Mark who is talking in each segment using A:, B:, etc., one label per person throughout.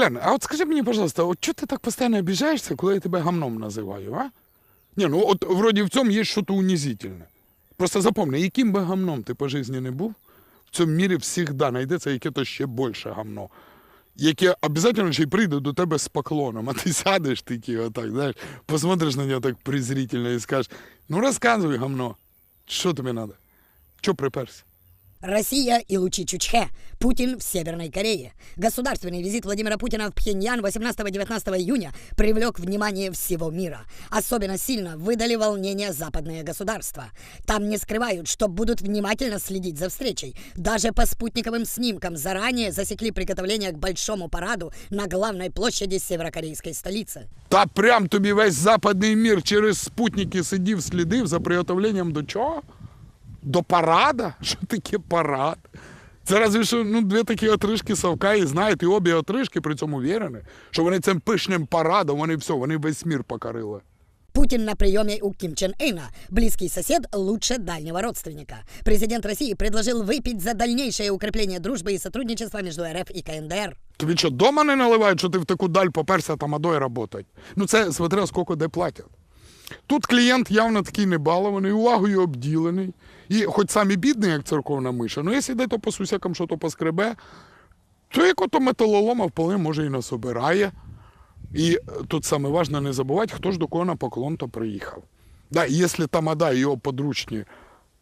A: Колян, а от скажи мені, пожалуйста, от чого ти так постійно обіжаєшся, коли я тебе гамном називаю, а? Ні, ну от вроді в цьому є щось унизительне. Просто запомни, яким би гамном ти по житті не був, в цьому мірі завжди знайдеться яке-то ще більше гамно. Яке обов'язково ще й прийде до тебе з поклоном, а ти сядеш такий отак, знаєш, посмотриш на нього так презрительно і скажеш, ну розказуй гамно, що тобі треба? Чого приперся?
B: Россия и лучи Чучхе. Путин в Северной Корее. Государственный визит Владимира Путина в Пхеньян 18-19 июня привлек внимание всего мира. Особенно сильно выдали волнения западные государства. Там не скрывают, что будут внимательно следить за встречей. Даже по спутниковым снимкам заранее засекли приготовление к большому параду на главной площади северокорейской столицы.
A: Та прям тобі весь западний мір через спутники сидів, слідив за приготовленням до чого? До парада? Що таке парад? Це разве що ну, дві такі отрижки совка і знають, і обі отрижки при цьому вірені, що вони цим пишним парадом, вони все, вони весь мір покорили.
B: Путин на приеме у Ким Чен Ына. Близкий сосед лучше дальнего родственника. Президент России предложил выпить за дальнейшее укрепление дружбы и сотрудничества между РФ и КНДР.
A: Тобі що, дома не наливають, що ти в таку даль поперся тамадой працювати? Ну це смотря скільки де платять. Тут клієнт явно такий небалований, увагою обділений. І хоч сам і бідний, як церковна миша, ну якщо десь по сусякам, щось поскребе, то як ото металолома вполне може і насобирає. І е, тут саме важливо не забувати, хто ж до кого на поклон то приїхав. Да, і якщо тамада і його подручні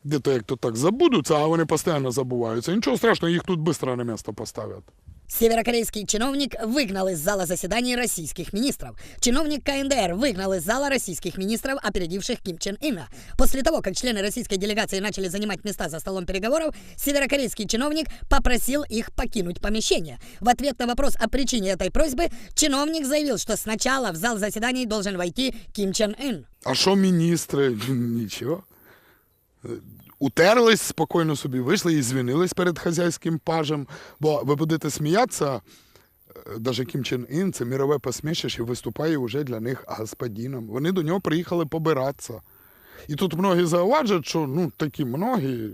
A: де-то як то так забудуться, а вони постійно забуваються, нічого страшного, їх тут швидко на місце поставлять.
B: Северокорейский чиновник выгнал из зала заседаний российских министров. Чиновник КНДР выгнал из зала российских министров, опередивших Ким Чен Ына. После того, как члены российской делегации начали занимать места за столом переговоров, северокорейский чиновник попросил их покинуть помещение. В ответ на вопрос о причине этой просьбы, чиновник заявил, что сначала в зал заседаний должен войти Ким Чен Ын.
A: А що міністри? Нічого. Е, Утерлись, спокійно собі вийшли і звінились перед хазяйським пажем. Бо ви будете сміятися, навіть Кім Чен Ін, це мірове посмішище, виступає вже для них господином. Вони до нього приїхали побиратися. І тут многі зауважують, що ну, такі многі,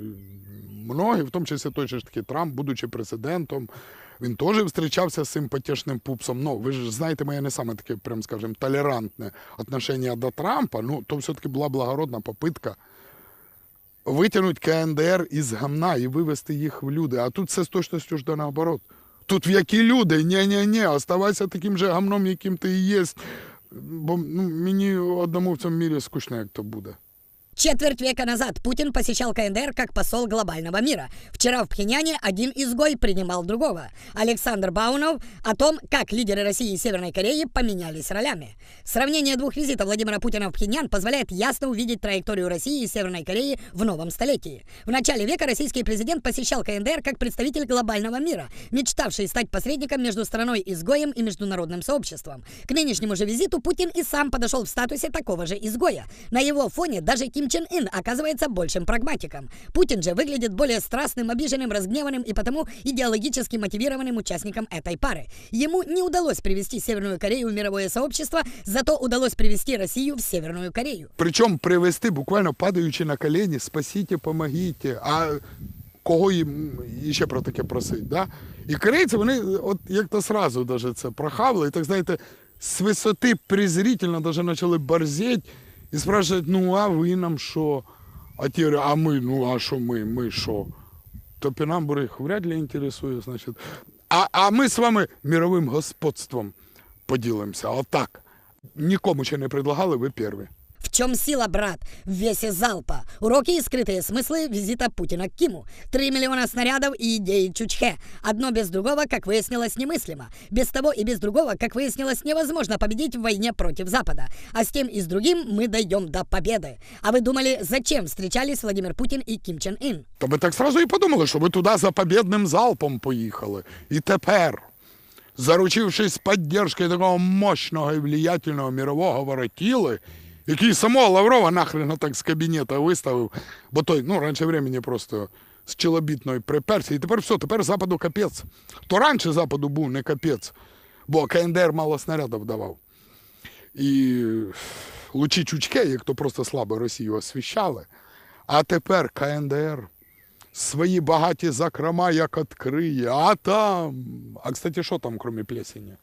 A: многі, в тому числі той же ж таки Трамп, будучи президентом, він теж зустрічався з симпатичним пупсом. Ну, ви ж знаєте, моє не саме таке, прям скажем, толерантне отношення до Трампа. Ну, то все-таки була благородна попитка витягнути КНДР із гамна і вивести їх в люди. А тут все з точністю ж до наоборот. Тут в які люди? Ні-ні-ні, оставайся таким же гамном, яким ти і є. Бо ну, мені одному в цьому мірі скучно, як то буде.
B: Четверть века назад Путин посещал КНДР как посол глобального мира. Вчера в Пхеньяне один изгой принимал другого. Александр Баунов о том, как лидеры России и Северной Кореи поменялись ролями. Сравнение двух визитов Владимира Путина в Пхеньян позволяет ясно увидеть траекторию России и Северной Кореи в новом столетии. В начале века российский президент посещал КНДР как представитель глобального мира, мечтавший стать посредником между страной-изгоем и международным сообществом. К нынешнему же визиту Путин и сам подошел в статусе такого же изгоя. На его фоне даже Ким Чен Ын оказывается большим прагматиком. Путин же выглядит более страстным, обиженным, разгневанным и потому идеологически мотивированным участником этой пары. Ему не удалось привести Северную Корею в мировое сообщество, зато удалось привести Россию в Северную Корею.
A: Причому привести, буквально падаючи на колені, спасіть, помогіть. А кого їм ще про таке просить? Да? І корейці, вони от як-то сразу даже це прохавили, і так знаєте, з висоти презрительно даже почали борзеть І спрашивають, ну а ви нам що? А говорять, а ми, ну а що ми, ми що? Топінамбур їх вряд ли інтересує, значить. А, а ми з вами мировим господством поділимося. Отак. Нікому ще не предлагали, ви перві.
B: В чем сила, брат? В весе залпа. Уроки и скрытые смыслы визита Путина к Киму. Три миллиона снарядов и идеи Чучхе. Одно без другого, как выяснилось, немыслимо. Без того и без другого, как выяснилось, невозможно победить в войне против Запада. А с тем и с другим мы дойдем до победы. А вы думали, зачем встречались Владимир Путин и Ким Чен Ын?
A: Та ми так сразу і подумали, що ви туди за побідним залпом поїхали. І тепер, заручившись підтримкою такого мощного і влиятельного мирового воротіли, Який самого Лаврова нахрен так з кабінета виставив, бо той, ну, раніше времени просто з чолобітною приперся, і тепер все, тепер Западу капець. То раніше Западу був не капець, бо КНДР мало снарядів давав. І лучі Чучке, як то просто слабо Росію освіщали, а тепер КНДР свої багаті закрома як відкриє, а там. А кстати, що там, крім плесені?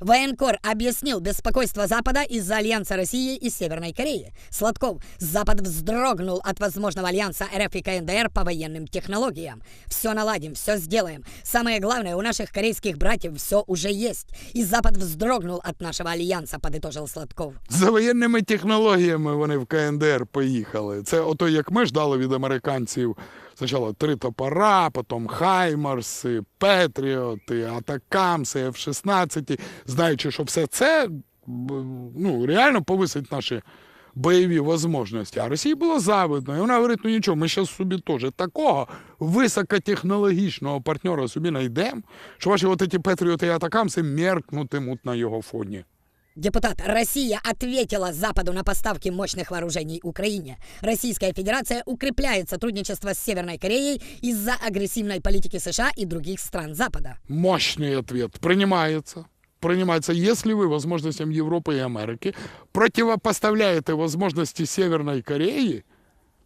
B: Военкор объяснил беспокойство Запада из-за альянса России и Северной Кореи. Сладков, Запад вздрогнул от возможного альянса РФ и КНДР по военным технологиям. Все наладим, все сделаем. Самое главное, у наших корейских братьев все уже есть. И Запад вздрогнул от нашего альянса, подытожил Сладков.
A: За воєнними технологіями вони в КНДР поїхали. Це ото як ми ждали від американців спочатку три топора, потім Хаймарси, Петріоти, Атакамси, F-16, знаючи, що все це ну, реально повисить наші бойові можливості. А Росії було завидно. І вона говорить, ну нічого, ми зараз собі теж такого високотехнологічного партнера собі знайдемо, що ваші от ці Петріоти і Атакамси меркнутимуть на його фоні.
B: Депутат, Россия ответила Западу на поставки мощных вооружений Украине. Российская Федерация укрепляет сотрудничество с Северной Кореей из-за агрессивной политики США и других стран Запада.
A: Мощный ответ. Принимается. Принимается, если вы возможностям Европы и Америки противопоставляете возможности Северной Кореї,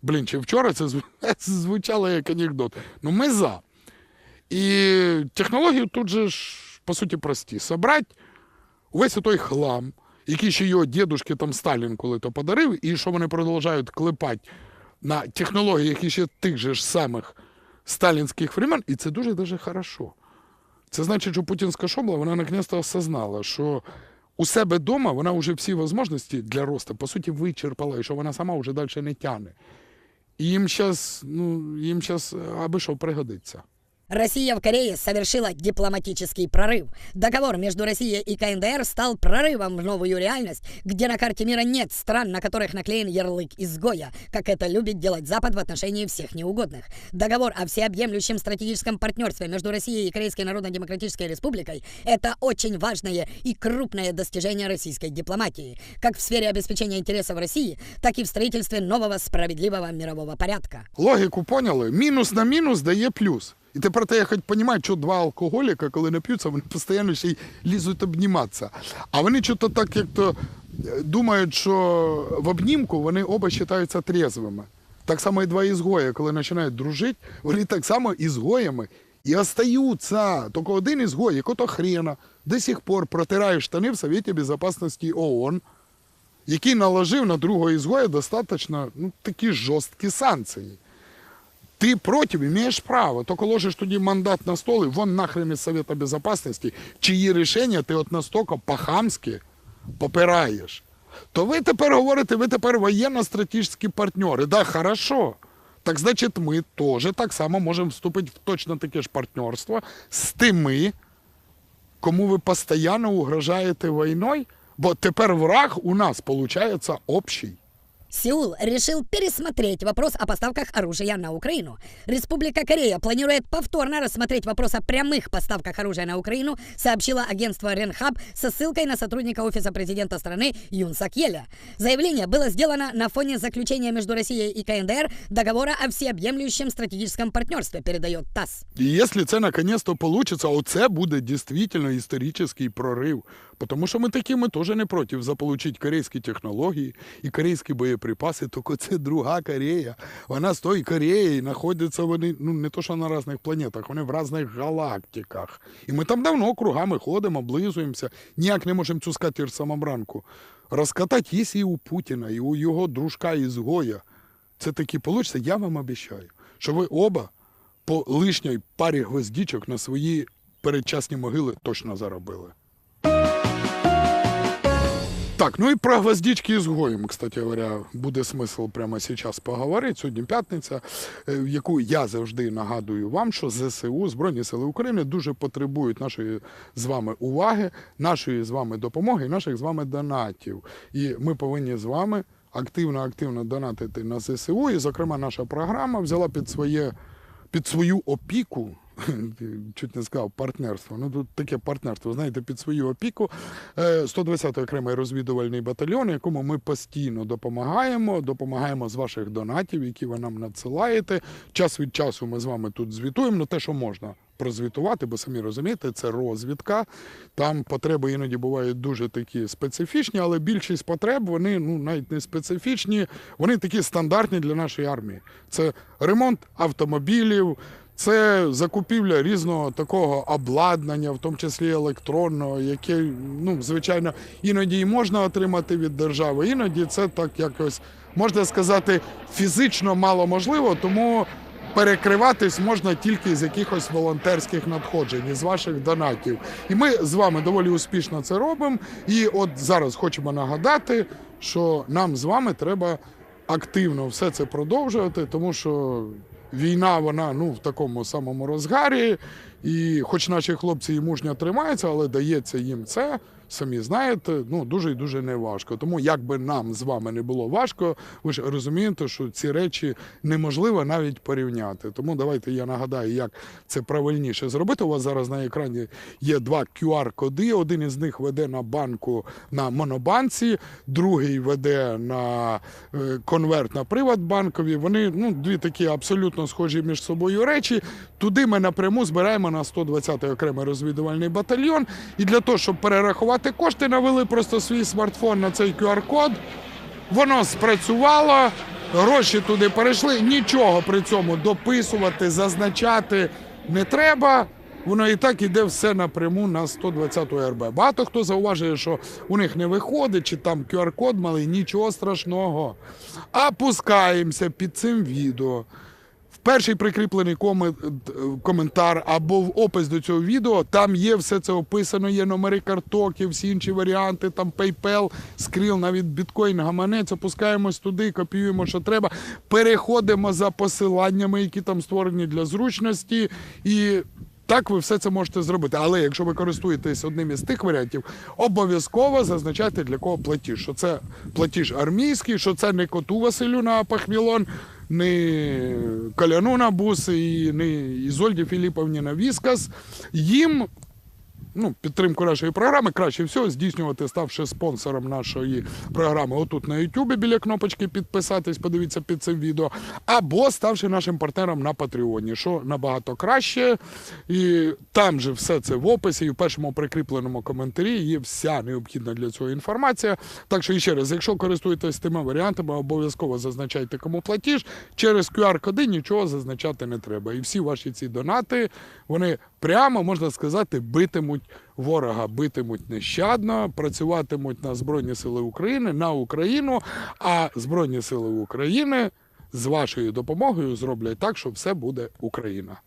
A: блін, чи вчора це зв- звучало як анекдот, ну ми за. І технології тут же ж, по суті, прості. Собрать увесь той хлам, який ще його дідушки там Сталін коли-то подарив, і що вони продовжують клепати на технологіях ще тих же ж самих сталінських времен, і це дуже-дуже хорошо. Це значить, що путінська шобла, вона наконец-то осознала, що у себе вдома вона вже всі можливості для росту, по суті, вичерпала, і що вона сама вже далі не тягне. І їм зараз, ну, їм зараз аби що пригодиться.
B: Россия в Корее совершила дипломатический прорыв. Договор между Россией и КНДР стал прорывом в новую реальность, где на карте мира нет стран, на которых наклеен ярлык изгоя, как это любит делать Запад в отношении всех неугодных. Договор о всеобъемлющем стратегическом партнерстве между Россией и Корейской Народно-Демократической Республикой – это очень важное и крупное достижение российской дипломатии, как в сфере обеспечения интересов России, так и в строительстве нового справедливого мирового порядка.
A: Логіку поняли? Мінус на мінус дає плюс. І тепер я хоч розумію, що два алкоголіка, коли не п'ються, вони постійно ще й лізуть обніматися. А вони чого так як то е, думають, що в обнімку вони оба вважаються трезвими. Так само і два ізгоя, коли починають дружити, вони так само ізгоями і остаються. Тільки один ізгой, якого хрена, до сих пор протирає штани в Совєті Безопасності ООН, який наложив на другого ізгоя достатньо ну, такі жорсткі санкції. Ти проти, маєш право, тільки ложиш тоді мандат на стол і вон нахрен із Совета Безопасності, чиї рішення ти от настільки по-хамськи попираєш. То ви тепер говорите, ви тепер воєнно-стратегічні партнери. Да, хорошо. Так значить, ми теж так само можемо вступити в точно таке ж партнерство з тими, кому ви постійно угрожаєте війною, бо тепер враг у нас, виходить, общий.
B: Сеул решил пересмотреть вопрос о поставках оружия на Украину. Республика Корея планирует повторно рассмотреть вопрос о прямых поставках оружия на Украину, сообщило агентство Ренхаб со ссылкой на сотрудника Офиса президента страны Юн Сак Еля. Заявление было сделано на фоне заключения между Россией и КНДР договора о всеобъемлющем стратегическом партнерстве, передает ТАСС.
A: І якщо це наконец-то получится, оце буде дійсно історичний прорив. Тому що ми такі, ми теж не проти заполучити корейські технології і корейські боєприпаси, тільки це друга Корея. Вона з тої Кореї знаходиться вони, ну не то, що на різних планетах, вони в різних галактиках. І ми там давно кругами ходимо, облизуємося, ніяк не можемо цю скатір самобранку розкатати, є і у Путіна, і у його дружка ізгоя. Це таки вийде, я вам обіцяю, що ви оба по лишній парі гвоздічок на свої передчасні могили точно заробили. Так, ну і про гвоздички ізгоєм, кстати говоря, буде смисл прямо зараз поговорити. Сьогодні п'ятниця, е, яку я завжди нагадую вам, що ЗСУ, Збройні Сили України, дуже потребують нашої з вами уваги, нашої з вами допомоги і наших з вами донатів. І ми повинні з вами активно-активно донатити на ЗСУ. І, зокрема, наша програма взяла під своє під свою опіку. Чуть не сказав партнерство. Ну тут таке партнерство. Знаєте, під свою опіку е, 120-й окремий розвідувальний батальйон, якому ми постійно допомагаємо. Допомагаємо з ваших донатів, які ви нам надсилаєте. Час від часу ми з вами тут звітуємо. Ну те, що можна прозвітувати, бо самі розумієте, це розвідка. Там потреби іноді бувають дуже такі специфічні, але більшість потреб вони ну навіть не специфічні, вони такі стандартні для нашої армії. Це ремонт автомобілів, Це закупівля різного такого обладнання, в тому числі електронного, яке, ну, звичайно, іноді і можна отримати від держави, іноді це так якось, можна сказати, фізично мало можливо, тому перекриватись можна тільки з якихось волонтерських надходжень, із ваших донатів. І ми з вами доволі успішно це робимо. І от зараз хочемо нагадати, що нам з вами треба активно все це продовжувати, тому що війна, вона ну в такому самому розгарі, і хоч наші хлопці і мужньо тримаються, але дається їм це. Самі знаєте, ну дуже і дуже неважко. Тому як би нам з вами не було важко, ви ж розумієте, що ці речі неможливо навіть порівняти. Тому давайте я нагадаю, як це правильніше зробити. У вас зараз на екрані є два QR-коди. Один із них веде на банку на монобанці, другий веде на е, конверт на Приватбанкові. Вони ну дві такі абсолютно схожі між собою речі. Туди ми напряму збираємо на 120-й окремий розвідувальний батальйон. І для того, щоб перерахувати кошти, навели просто свій смартфон на цей QR-код. Воно спрацювало, гроші туди перейшли. Нічого при цьому дописувати, зазначати не треба. Воно і так іде все напряму на 120 РБ. Багато хто зауважує, що у них не виходить, чи там QR-код малий, нічого страшного. Опускаємося під цим відео. Перший прикріплений комен- коментар або в опис до цього відео, там є все це описано, є номери карток, є всі інші варіанти, там PayPal, Skrill, навіть біткоін, гаманець, опускаємось туди, копіюємо, що треба, переходимо за посиланнями, які там створені для зручності. І так ви все це можете зробити. Але якщо ви користуєтесь одним із тих варіантів, обов'язково зазначайте для кого платіж. Що це платіж армійський, що це не коту Василю на Пахмілон, не Коляну на бус і Ізольді Філіповні Віскас. Їм ну, підтримку нашої програми краще всього здійснювати, ставши спонсором нашої програми. Отут на YouTube біля кнопочки підписатись, подивіться під цим відео, або ставши нашим партнером на Патреоні, що набагато краще. І там же все це в описі, і в першому прикріпленому коментарі є вся необхідна для цього інформація. Так що, ще раз, якщо користуєтесь тими варіантами, обов'язково зазначайте кому платіж. Через QR-коди нічого зазначати не треба. І всі ваші ці донати, вони прямо, можна сказати, битимуть ворога, битимуть нещадно, працюватимуть на Збройні Сили України, на Україну, а Збройні Сили України з вашою допомогою зроблять так, що все буде Україна.